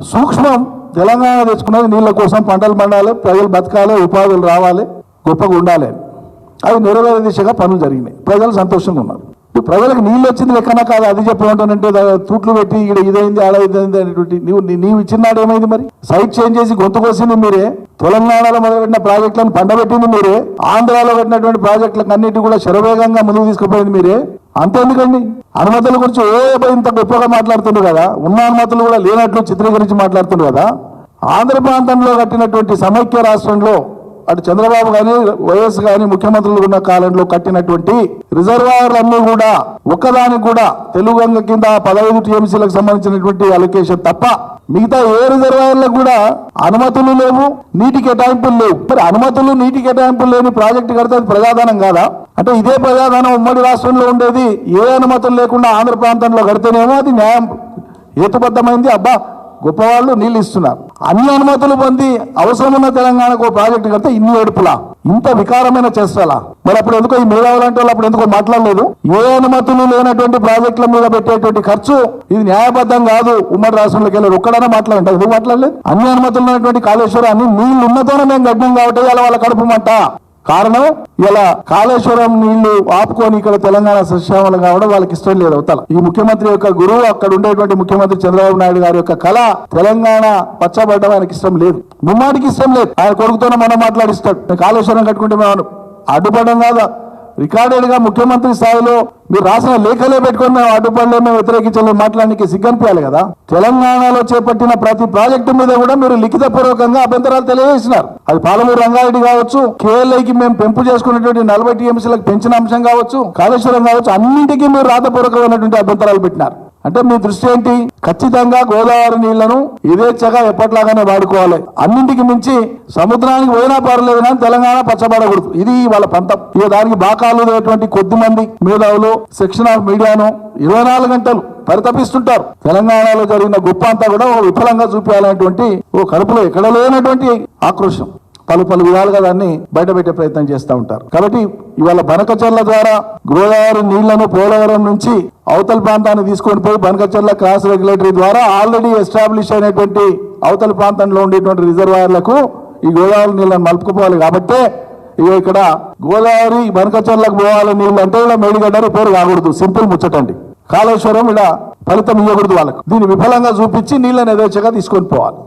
సూక్ష్మం. తెలంగాణ తెచ్చుకున్నది నీళ్ళ కోసం పంటలు పండాలి ప్రజలు బతకాలి ఉపాధులు రావాలి గొప్పగా ఉండాలి. అవి నెరవేరే దిశగా పనులు జరిగినాయి. ప్రజలు సంతోషంగా ఉన్నారు. ఇప్పుడు ప్రజలకు నీళ్ళు వచ్చింది లెక్కన కాదు. అది చెప్పమంటానంటే తూట్లు పెట్టి ఇక్కడ ఇదైంది అలా ఇదైంది అనేటువంటి. నీవు నీవు ఇచ్చినాడు ఏమైంది మరి? సైట్ చేంజ్ చేసి గొంతు కోసింది మీరే. తెలంగాణలో మొదలుపెట్టిన ప్రాజెక్టులను పండబెట్టింది మీరే. ఆంధ్రాలో పెట్టినటువంటి ప్రాజెక్టులకు అన్నిటి కూడా శరవేగంగా ముందుకు తీసుకుపోయింది మీరే. అంతేందుకండి? అనుమతుల గురించి ఏ ఇంత గొప్పగా మాట్లాడుతుండ్రు కదా? ఉన్న అనుమతులు కూడా లేనట్లు చిత్రీకరించి మాట్లాడుతుండ్రు కదా? ఆంధ్ర ప్రాంతంలో కట్టినటువంటి సమైక్య రాష్ట్రంలో అటు చంద్రబాబు కానీ వైఎస్ కానీ ముఖ్యమంత్రులు ఉన్న కాలంలో కట్టినటువంటి రిజర్వాయర్లన్నీ కూడా ఒక్కదానికి కూడా తెలుగు గంగ కింద పదహైదు టీఎంసీలకు సంబంధించినటువంటి అలొకేషన్ తప్ప మిగతా ఏ రిజర్వాయర్లకు కూడా అనుమతులు లేవు నీటి కేటాయింపులు లేవు. మరి అనుమతులు నీటి కేటాయింపులు లేని ప్రాజెక్టు కడితే అది ప్రజాధనం కాదా? అంటే ఇదే ప్రజాధనం ఉమ్మడి రాష్ట్రంలో ఉండేది. ఏ అనుమతులు లేకుండా ఆంధ్ర ప్రాంతంలో కడితేనేమో అది న్యాయం హేతుబద్ధమైంది. అబ్బా గొప్పవాళ్ళు నీళ్ళు ఇస్తున్నారు. అన్ని అనుమతులు పొంది అవసరం ఉన్న తెలంగాణకు ఓ ప్రాజెక్టు కడితే ఇన్ని ఏడుపులా? ఇంత వికారమైన చేస్తాలా మరి అప్పుడు ఎందుకో ఈ మేధావులు అంటే వాళ్ళు అప్పుడు ఎందుకో మాట్లాడలేదు. ఏ అనుమతులు లేనటువంటి ప్రాజెక్టుల మీద పెట్టేటువంటి ఖర్చు ఇది న్యాయబద్ధం కాదు. ఉమ్మడి రాష్ట్రంలోకి వెళ్ళారు ఒక్కడైనా మాట్లాడండి. ఎందుకు మాట్లాడలేదు? అన్ని అనుమతులు ఉన్నటువంటి కాళేశ్వరం అన్ని నీళ్ళు ఉన్నతోనే మేము గడ్డం కాబట్టి అలా వాళ్ళ కడుపు మంట. కారణం ఇలా కాళేశ్వరం నీళ్ళు ఆపుకొని ఇక్కడ తెలంగాణ సస్యామలం కావడం వాళ్ళకి ఇష్టం లేదు అవతల. ఈ ముఖ్యమంత్రి యొక్క గురువు అక్కడ ఉండేటువంటి ముఖ్యమంత్రి చంద్రబాబు నాయుడు గారి యొక్క కళ తెలంగాణ పచ్చబడ్డం ఆయనకి ఇష్టం లేదు. ముమ్మాటికి ఇష్టం లేదు. ఆయన కొడుకుతోనే మనం మాట్లాడిస్తాడు. కాళేశ్వరం కట్టుకుంటే మేము అడ్డుపడడం కాదా? రికార్డెడ్గా ముఖ్యమంత్రి స్థాయిలో మీరు రాసిన లేఖలే పెట్టుకుని మేము అడ్డుపడలే మేము వ్యతిరేకించలేము మాట్లాడడానికి సిగ్గనిపించాలి కదా? తెలంగాణలో చేపట్టిన ప్రతి ప్రాజెక్టు మీద కూడా మీరు లిఖిత పూర్వకంగా అభ్యంతరాలు తెలియజేసినారు. అది పాలమూరు రంగారెడ్డి కావచ్చు కేఎల్ఐకి మేము పెంపు చేసుకున్నటువంటి నలభై టీఎంసీలకు పెంచిన అంశం కావచ్చు కాళేశ్వరం కావచ్చు అన్నింటికీ మీరు రాతపూర్వకమైనటువంటి అభ్యంతరాలు పెట్టినారు. అంటే మీ దృష్టి ఏంటి? ఖచ్చితంగా గోదావరి నీళ్ళను యథేచ్ఛగా ఎప్పట్లాగానే వాడుకోవాలి. అన్నింటికి మించి సముద్రానికి పోయినా పర్లేదు కానీ తెలంగాణ పచ్చబడకూడదు. ఇది వాళ్ళ పంతం. ఇక దానికి బాకాలు లేటువంటి కొద్ది మంది మేధావులు సెక్షన్ ఆఫ్ మీడియాను ఇరవై నాలుగు గంటలు పరితపిస్తుంటారు. తెలంగాణలో జరిగిన గొప్ప అంతా కూడా విఫలంగా చూపించాలనేటువంటి ఓ కడుపులో ఎక్కడ లేనటువంటి ఆక్రోశం. పలు పలు విధాలుగా దాన్ని బయటపెట్టే ప్రయత్నం చేస్తూ ఉంటారు. కాబట్టి ఇవాళ బనకచర్ల ద్వారా గోదావరి నీళ్ళను పోలవరం నుంచి అవతల ప్రాంతాన్ని తీసుకొని పోయి బనకచర్ల క్రాస్ రెగ్యులేటరీ ద్వారా ఆల్రెడీ ఎస్టాబ్లిష్ అయినటువంటి అవతల ప్రాంతంలో ఉండేటువంటి రిజర్వాయర్లకు ఈ గోదావరి నీళ్ళని మలుపుకుపోవాలి కాబట్టే ఇక ఇక్కడ గోదావరి బనకచర్లకు పోవాలి నీళ్ళు అంటే ఇలా మేడిగడ్డ పేరు కాకూడదు. సింపుల్ ముచ్చటండి. కాళేశ్వరం ఇలా ఫలితం ఇవ్వకూడదు వాళ్ళకు. దీన్ని విఫలంగా చూపించి నీళ్ళని యథేచ్ఛగా తీసుకొని పోవాలి.